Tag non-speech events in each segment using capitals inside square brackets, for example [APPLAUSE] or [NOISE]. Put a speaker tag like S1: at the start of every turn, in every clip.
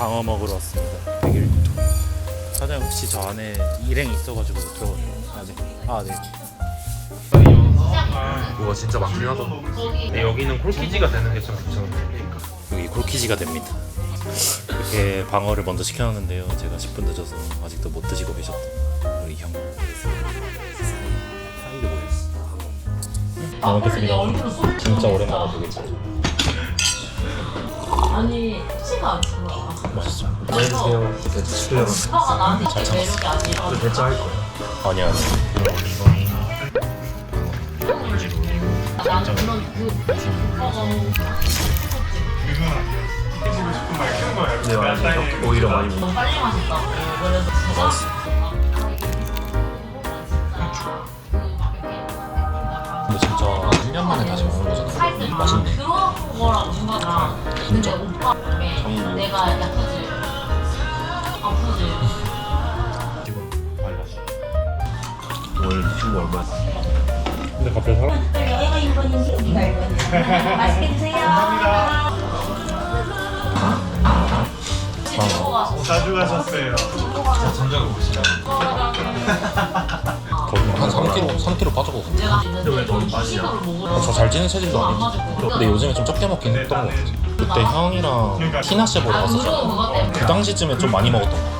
S1: 방어 먹으러 왔습니다. 101도. 사장님 혹시 저 안에 일행 있어가지고 들어가요. 아직. 아 네.
S2: 뭐가 진짜 많긴 하다. 근데 여기는 콜키지가 되는 게참 괜찮은데.
S1: 여기 콜키지가 됩니다. 이렇게 방어를 먼저 시켜놨는데요. 제가 10분 늦어서 아직도 못 드시고 계셨던 우리 형. 잘 먹겠습니다. 진짜 오랜만에 보겠죠.
S3: 아니 치가 안 들어와.
S1: 맛있죠?
S2: 안녕하세요. 대추요.
S3: 오빠가 나한테 이게 매력이 아니라
S2: 할 거야.
S1: 아니야. 아니야.
S3: 나는 그런 그 너무
S2: 네. 오히려 많이 먹어.
S3: 너무 빨리 마셨다고 그래서
S1: 맛있어. 근데 진짜 1년 만에 다시 먹는 거잖아. 맛있네.
S3: 그런 거랑 뭔가 근데 오빠 내가 약해
S2: 오늘 친구 얼마였어?
S1: 근데 갑자기 사람
S4: 여기가 1번인지 여기가 1번이야. 맛있게 드세요.
S3: 친구가
S5: 자주 가셨어요.
S1: 거의 한 3kg, 3kg 빠져고.
S3: 내가 있는데 시식으로 먹으러
S1: 저잘 지는 체질도
S3: 안
S1: 아니고.
S3: 거
S1: 근데 요즘에 좀 적게 먹긴 했던 것 같아. 그때 형이랑 티나시 보러
S3: 아 그거
S1: 갔었잖아.
S3: 그
S1: 당시쯤에 좀 많이 먹었던 것 같아.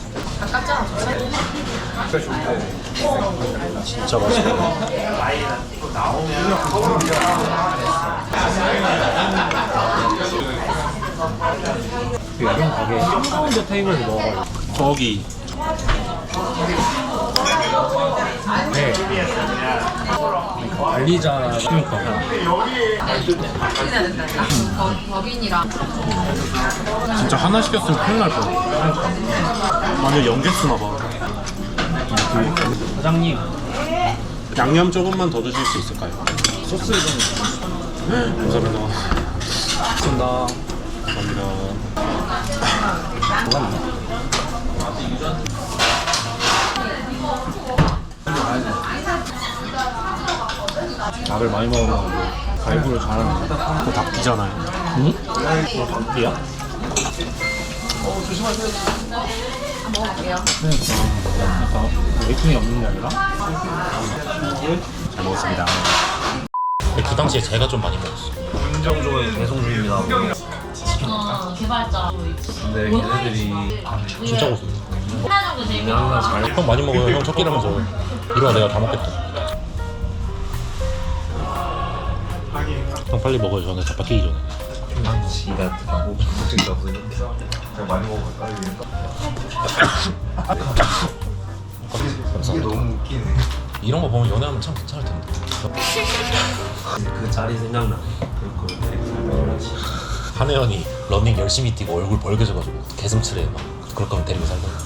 S1: 진짜 맛있어. 이런 가게 한가운데 테이블에서 먹어가지고 저기 관리자 그러니까
S3: 법인이랑
S1: 진짜 하나 시켰으면 큰일 날 뻔. 완전 연계 쓰나 봐. 사장님 양념 조금만 더 드실 수 있을까요? 소스 좀. 감사합니다. 감사합니다. 감사합니다. 닭을 많이 먹으면 갈비를 잘하는 거 닭비잖아요. 응? 너 닭비야?
S3: 먹어볼게요
S1: 약간 웨이팅이 없는 게 아니라 잘 먹었습니다. 그 당시에 제가 좀 많이 먹었어.
S2: 긍정적인 배송 중입니다.
S3: 어 개발자
S2: 근데 걔네들이
S1: 진짜 고소해.
S3: 하나 정도
S2: 하나
S1: 잘형 많이 먹어요. 형 첫 끼라면서 이러다 내가 다 먹겠다. 형 빨리 먹어요. 전에 다 바뀌기 전에.
S2: 지가 하고 진짜 없으니까 제가 많이 먹어서 빨리 너무 웃기네.
S1: 이런 거 보면 연애하면 참 괜찮을 텐데.
S2: 그 자리 생각나. 그걸.
S1: 한혜연이 러닝 열심히 뛰고 얼굴 벌개져가지고 개슴츠레 막 그럴 거면 데리고 살던가.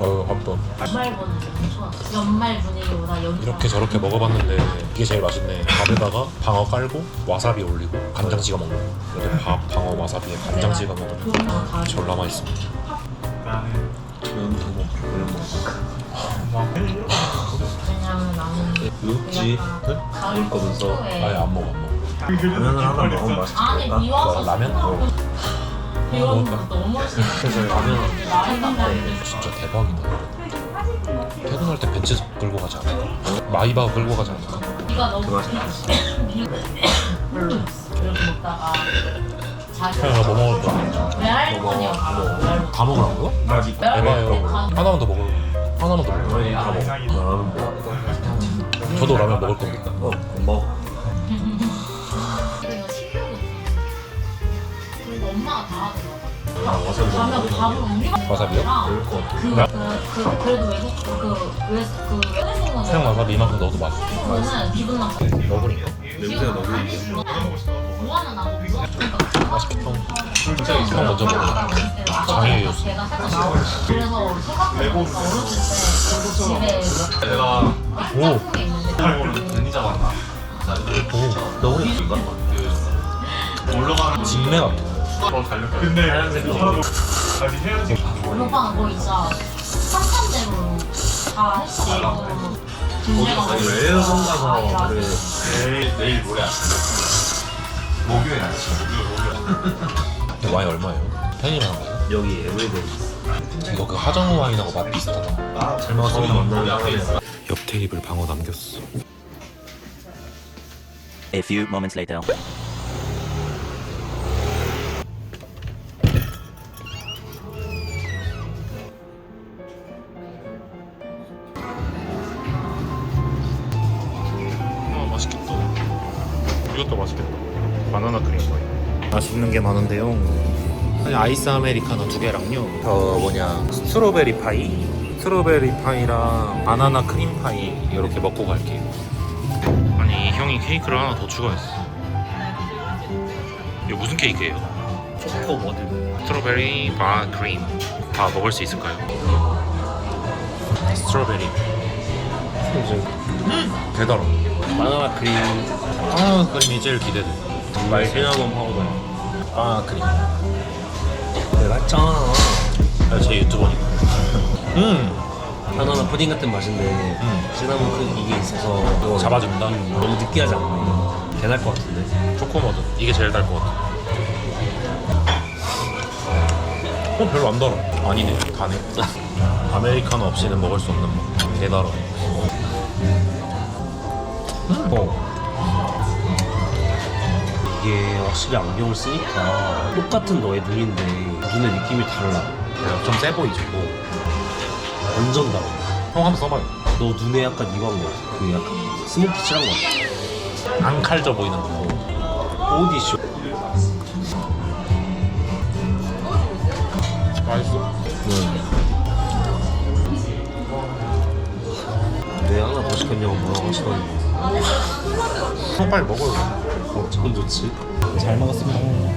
S1: 어, 한번
S3: 연말 분위기 연말 분위기보다 연말
S1: 이렇게 저렇게 먹어봤는데 이게 제일 맛있네. 밥에다가 방어 깔고 와사비 올리고 간장 찍어 먹는 거. 이렇게 밥, 방어, 와사비에 간장 찍어 먹으면. 졸라 맛있습니다.
S2: 저는
S3: 왜냐면 나는
S2: 육지
S3: 약간 가을
S2: 거면서
S1: 아예 안 먹어, 안 먹어.
S2: 라면을 하나 먹으면 맛있지
S1: 뭐, 라면? 어.
S3: 비 오는 거 너무
S2: 그래서 라면
S1: 진짜 대박이다. 퇴근할 때 벤츠 끌고 가지 않을까? 마이바 끌고 가지 않을까?
S3: 비가 너무
S2: 그
S3: 이렇게 먹다가 자기
S1: 형, 이거 뭐 먹을 거야?
S3: 외할머니가
S1: 다 먹으라고요? 에바요. 하나만 더 먹을 하나만 더 먹을
S2: 거의 다 먹어 라면 먹어
S1: 저도 라면 먹을 건데.
S2: 어먹 와사비
S3: 가면 밥을 우리가
S1: 와사비요?
S2: 그럴 것 같아
S3: 그, 그그 그래도 외국 외국 거는
S1: 생각 와사비 이만큼 넣어도 맛있어.
S3: 그거는 기분 나빠.
S1: 너구리인가?
S2: 냄새가 너무
S3: 뭐 하나 나고 그러니까
S1: 맛있겠다. 형 먼저 먹어. 장애 요소.
S3: 제가 살짝 나오고 그래서 생각해보니까 어렸을 때 집에
S2: 내가
S1: 오.
S3: 한국에 있는데?
S1: 오.
S2: 올라가는
S1: 직매 같아.
S2: 근데
S3: 우리 오빠가 거의 진짜 삼삼대로 다 했고 군대가
S2: 아니 왜 가서 그래. 내일 내일 모레 아침 목요일 아침
S1: 와인 얼마예요? 팬이랑 한 거예요?
S2: 여기 에브리데이.
S1: 이거 그 하정우 와인하고 맛 비슷하다.
S2: 아잘 먹었습니다 만나는
S1: 옆 테이블 방어 남겼어.
S5: A few moments later.
S1: 맛있겠다. 이것도 맛있겠다. 바나나 크림 와인. 맛있는 게 많은데요. 아니, 아이스 아메리카노 두 개랑요. 저 뭐냐 스트로베리 파이, 스트로베리 파이랑 바나나 크림 파이 이렇게 먹고 갈게요. 아니 형이 케이크를 하나 더 추가했어. 이거 무슨 케이크예요?
S2: 초코 뭐든
S1: 스트로베리 바 크림 다 먹을 수 있을까요? 스트로베리 음 대단하
S2: 바나나 크림.
S1: 아 크림이 제일 기대돼.
S2: 정말 시나몬 파우더
S1: 아 크림.
S2: 내가 했잖아.
S1: 아, 제 유튜버니까. [LAUGHS] 음.
S2: 바나나 푸딩 같은 맛인데
S1: 음.
S2: 시나몬 크 이게 있어서 이거
S1: 잡아준다?
S2: 너무 느끼하지 않나? 개날 것 같은데.
S1: 초코머드. 이게 제일 달 것 같아. 어 별로 안 달아. 아니네. 다네 [LAUGHS] 아메리카노 없이는 먹을 수 없는 맛 개달아 음. 어.
S2: 이게 확실히 안경을 쓰니까 똑같은 너의 눈인데 눈의 느낌이 달라.
S1: 좀세 보이죠
S2: 완전 달라.
S1: 형 한번 써봐요.
S2: 너 눈에 약간 이거 한 거 같아. 그 약간 스모키 칠한 거 같아.
S1: 안 칼져 보이는 거.
S2: 오디쇼
S1: 맛있어.
S2: 왜 하나 더 시켰냐고 뭐라고 하시더니
S1: 형 빨리 먹어요.
S2: 어, 참 좋지.
S1: 잘 먹었습니다